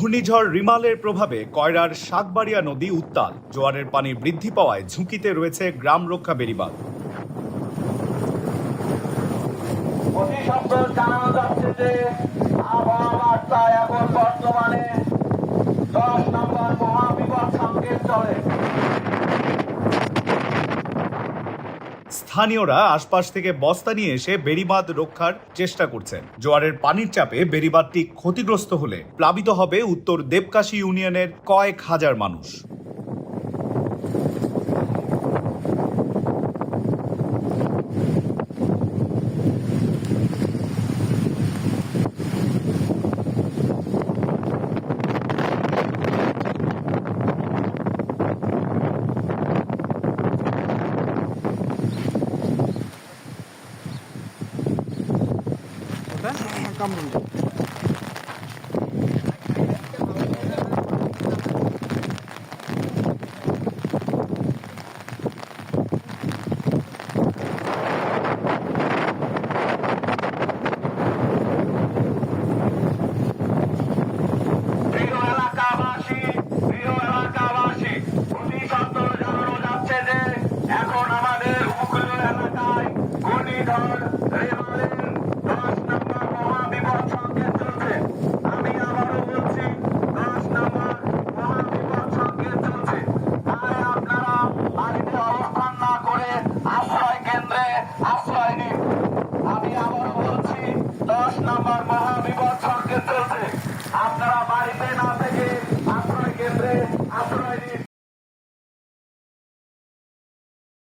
ঘূর্ণিঝড় রিমালের প্রভাবে কয়রার শাকবাড়িয়া নদী উত্তাল। জোয়ারের পানি বৃদ্ধি পাওয়ায় ঝুঁকিতে রয়েছে গ্রাম রক্ষা বেরিবাদ বর্তমানে দশ নম্বর মহাবিপদ সংকেত চলে। স্থানীয়রা আশপাশ থেকে বস্তা নিয়ে এসে বেড়িবাঁধ রক্ষার চেষ্টা করছেন। জোয়ারের পানির চাপে বেড়িবাঁধটি ক্ষতিগ্রস্ত হলে প্লাবিত হবে উত্তর দেবকাশী ইউনিয়নের কয়েক হাজার মানুষ। 네, 깜깜 দশ নাম্বার মহাবিপদ সংকেত চলছে। আপনারা বাড়িতে না থেকে